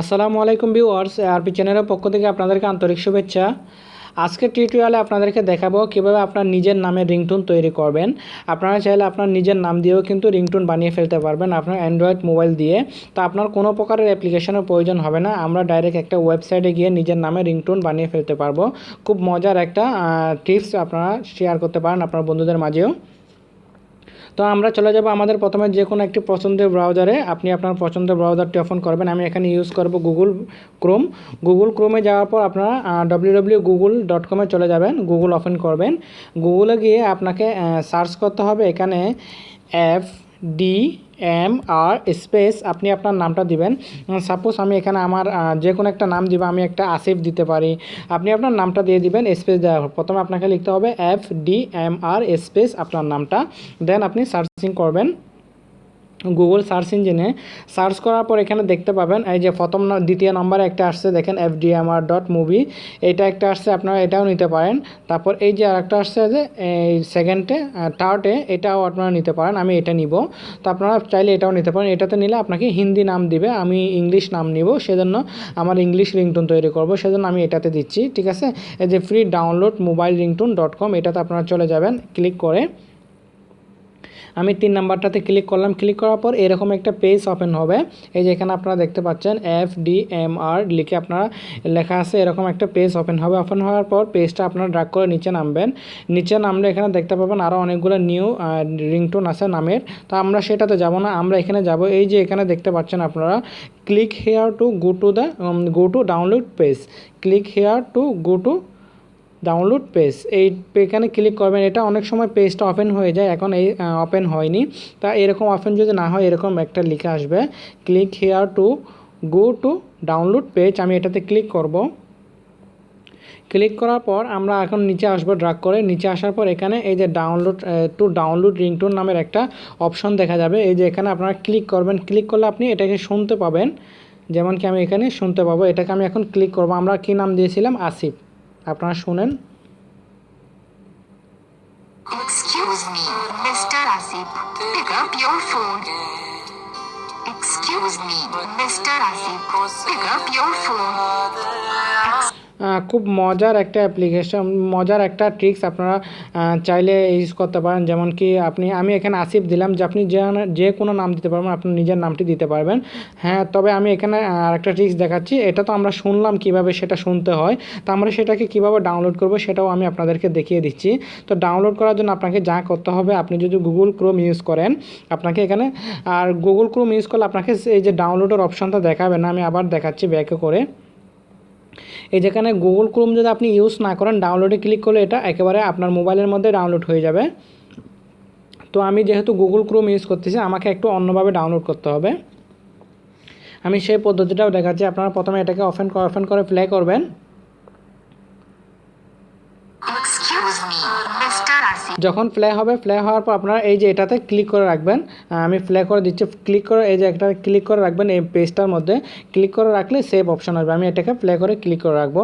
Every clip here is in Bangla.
আসসালামু আলাইকুম ভিউয়ার্স আরপি চ্যানেলের পক্ষ থেকে আপনাদেরকে আন্তরিক শুভেচ্ছা। আজকের টিউটোরিয়ালে আপনাদেরকে দেখাবো কীভাবে আপনার নিজের নামে রিংটোন তৈরি করবেন। আপনারা চাইলে আপনার নিজের নাম দিয়েও কিন্তু রিংটোন বানিয়ে ফেলতে পারবেন আপনার অ্যান্ড্রয়েড মোবাইল দিয়ে। তো আপনার কোনো প্রকারের অ্যাপ্লিকেশনের প্রয়োজন হবে না, আমরা ডাইরেক্ট একটা ওয়েবসাইটে গিয়ে নিজের নামে রিংটোন বানিয়ে ফেলতে পারব। খুব মজার একটা টিপস আপনারা শেয়ার করতে পারেন আপনার বন্ধুদের মাঝেও। তো আমরা চলে যাব আমাদের প্রথমে যে কোনো একটি পছন্দের ব্রাউজারে আপনি আপনার পছন্দের ব্রাউজারটি ওপেন করবেন। আমি এখানে ইউজ করব গুগল ক্রোম গুগল ক্রোমে যাওয়ার পর আপনারা ডব্লিউ ডব্লিউ গুগল ডট কমে চলে যাবেন। গুগল ওপেন করবেন। গুগলে গিয়ে আপনাকে সার্চ করতে হবে। এখানে F D M R space আপনি আপনার নামটা দিবেন। সাপোজ আমি এখানে আমার যে কোনো একটা নাম দিব, আমি একটা আসিফ দিতে পারি। আপনি আপনার নামটা দিয়ে দিবেন স্পেস দেওয়ার পর প্রথমে আপনাকে লিখতে হবে F D M R space আপনার নামটা। দেন আপনি সার্চিং করবেন। গুগল সার্চ ইঞ্জিনে সার্চ করার পর এখানে দেখতে পাবেন, এই যে প্রথম দ্বিতীয় নম্বরে একটা আসছে, দেখেন এফ ডিএমআর ডট মুভি এটা একটা আসছে, আপনারা এটাও নিতে পারেন। তারপর এই যে আরেকটা আসছে যে, এই সেকেন্ডে থার্ডে এটাও আপনারা নিতে পারেন, আমি এটা নিব। তো আপনারা চাইলে এটাও নিতে পারেন, এটাতে নিলে আপনাকে হিন্দি নাম দিবে, আমি ইংলিশ নাম নিব, সেজন্য আমার ইংলিশ রিংটোন তৈরি করব, সেজন্য আমি এটাতে দিচ্ছি, ঠিক আছে? এই যে free download mobile ringtone dot com এটাতে আপনারা চলে যাবেন ক্লিক করে আমি তিন নাম্বারটাতে ক্লিক করলাম। ক্লিক করার পর এরকম একটা পেজ ওপেন হবে। এই যে এখানে আপনারা দেখতে পাচ্ছেন এফ ডি এম আর লিখে আপনারা লেখা আছে, এরকম একটা পেজ ওপেন হবে। ওপেন হওয়ার পর পেজটা আপনারা ড্রাগ করে নিচে নামবেন। নিচে নামলে এখানে দেখতে পাবেন আরও অনেকগুলো নিউ রিংটোন আছে নামের। তো আমরা সেটাতে যাব না, আমরা এখানে যাব। এই যে এখানে দেখতে পাচ্ছেন আপনারা click here to go to the go to download page click here to go to download page এই এখানে ক্লিক করবেন, এটা অনেক সময় পেজটা ওপেন হয়ে যায়, এখন এই ওপেন হয়নি। তা এরকম ওপেন যদি না হয়, এরকম একটা লিখে আসবে। Click here to go to download page আমি এটাতে ক্লিক করব। ক্লিক করার পর আমরা এখন নিচে আসব ড্রাগ করে। নিচে আসার পর এখানে এই যে ডাউনলোড টু ডাউনলোড রিংটোন নামের একটা অপশন দেখা যাবে। এই যে এখানে আপনারা ক্লিক করবেন। ক্লিক করলে আপনি এটাকে শুনতে পাবেন। যেমন কি আমি এখানে শুনতে পাবো। এটাকে আমি এখন ক্লিক করব। আমরা কি নাম দিয়েছিলাম? আসিফ। আপনারা শুনেন Excuse me, Mr. Asif. Pick up your phone. Excuse me, Mr. Asif. Pick up your phone. খুব মজার একটা অ্যাপ্লিকেশন মজার একটা ট্রিক্স আপনারা চাইলে ইউজ করতে পারেন। যেমন কি আপনি, আমি এখানে আসিফ দিলাম যে আপনি যে যে কোনো নাম দিতে পারবেন, আপনি নিজের নামটি দিতে পারবেন। হ্যাঁ তবে আমি এখানে আরেকটা ট্রিক্স দেখাচ্ছি। এটা তো আমরা শুনলাম কীভাবে সেটা শুনতে হয়। তো আমরা সেটাকে কীভাবে ডাউনলোড করব সেটাও আমি আপনাদেরকে দেখিয়ে দিচ্ছি। তো ডাউনলোড করার জন্য আপনাকে যা করতে হবে, আপনি যদি গুগল ক্রোম ইউজ করেন, আপনাকে এখানে, আর গুগল ক্রোম ইউজ করলে আপনাকে এই যে ডাউনলোডের অপশনটা দেখাবে না, আমি আবার দেখাচ্ছি ব্যাকে করে। এই যেখানে গুগল ক্রোম যদি আপনি ইউজ না করেন ডাউনলোডে ক্লিক করলে এটা একেবারে আপনার মোবাইলের মধ্যে ডাউনলোড হয়ে যাবে। তো আমি যেহেতু গুগল ক্রোম ইউজ করতেছি, আমাকে একটু অন্যভাবে ডাউনলোড করতে হবে। আমি সেই পদ্ধতিটাও দেখাচ্ছি, আপনারা প্রথমে এটাকে অফেন অফেন করে প্লে করবেন Excuse me, Mr. Asif. যখন প্লে হবে প্লে হওয়ার পর আপনারা এই যে এটাতে ক্লিক করে রাখবেন আমি প্লে করে দিচ্ছি ক্লিক করে এই যে একটা ক্লিক করে রাখবেন এই পেজটার মধ্যে ক্লিক করে রাখলে সেভ অপশন আসবে। আমি এটাকে প্লে করে ক্লিক করে রাখব।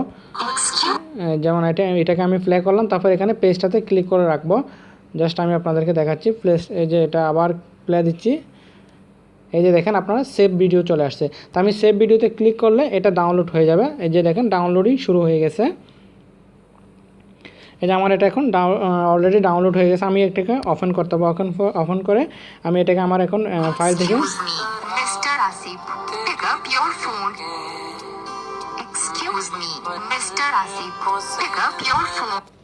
যেমন এটা এটাকে আমি প্লে করলাম তারপর এখানে পেজটাতে ক্লিক করে রাখব। জাস্ট আমি আপনাদেরকে দেখাচ্ছি প্লেস এই যে এটা আবার প্লে দিচ্ছি। এই যে দেখেন আপনারা সেভ ভিডিও চলে আসছে। তো আমি সেভ ভিডিওতে ক্লিক করলে এটা ডাউনলোড হয়ে যাবে। এই যে দেখেন ডাউনলোডিং শুরু হয়ে গেছে। যে আমার এটা এখন অলরেডি ডাউনলোড হয়ে গেছে আমি এটাকে ওপেন করতে পারব ওপেন অফেন করে আমি এটাকে আমার এখন ফাইল থেকে. Excuse me, Mr. Asif. Pick up your phone.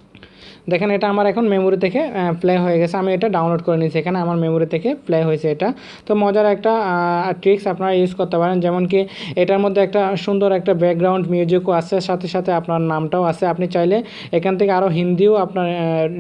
দেখেন, এটা আমার এখন মেমোরি থেকে প্লে হয়ে গেছে। আমি এটা ডাউনলোড করে নিয়েছি। এখানে আমার মেমোরি থেকে প্লে হয়েছে এটা। তো মজার একটা ট্রিক্স আপনারা ইউজ করতে পারেন। যেমন কি, এটার মধ্যে একটা সুন্দর একটা ব্যাকগ্রাউন্ড মিউজিকও আছে। সাথে সাথে আপনার নামটাও আছে। আপনি চাইলে এখান থেকে আরও হিন্দিও আপনার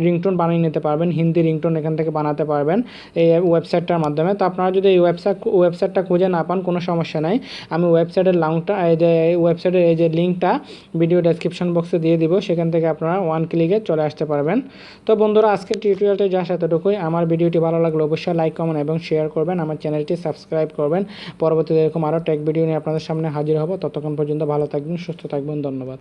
রিংটোন বানিয়ে নিতে পারবেন। হিন্দি রিংটোন এখান থেকে বানাতে পারবেন এই ওয়েবসাইটটার মাধ্যমে। তো আপনারা যদি এই ওয়েবসাইট ওয়েবসাইটটা খুঁজে না পান, কোনো সমস্যা নাই। আমি ওয়েবসাইটের লাউংটা এই যে ওয়েবসাইটের এই যে লিঙ্কটা ভিডিও ডেসক্রিপশন বক্সে দিয়ে দিব। সেখান থেকে আপনারা ওয়ান ক্লিকে চলে আসতে পারবেন। তো বন্ধুরা আজকে টিউটোরিয়ালটি যা এতটুকুই। আমার ভিডিওটি ভালো লাগলে অবশ্যই লাইক কমেন্ট এবং শেয়ার করবেন। আমার চ্যানেলটি সাবস্ক্রাইব করবেন। পরবর্তীতে এরকম আরও টেক ভিডিও নিয়ে আপনাদের সামনে হাজির হব। ততক্ষণ পর্যন্ত ভালো থাকবেন, সুস্থ থাকবেন। ধন্যবাদ।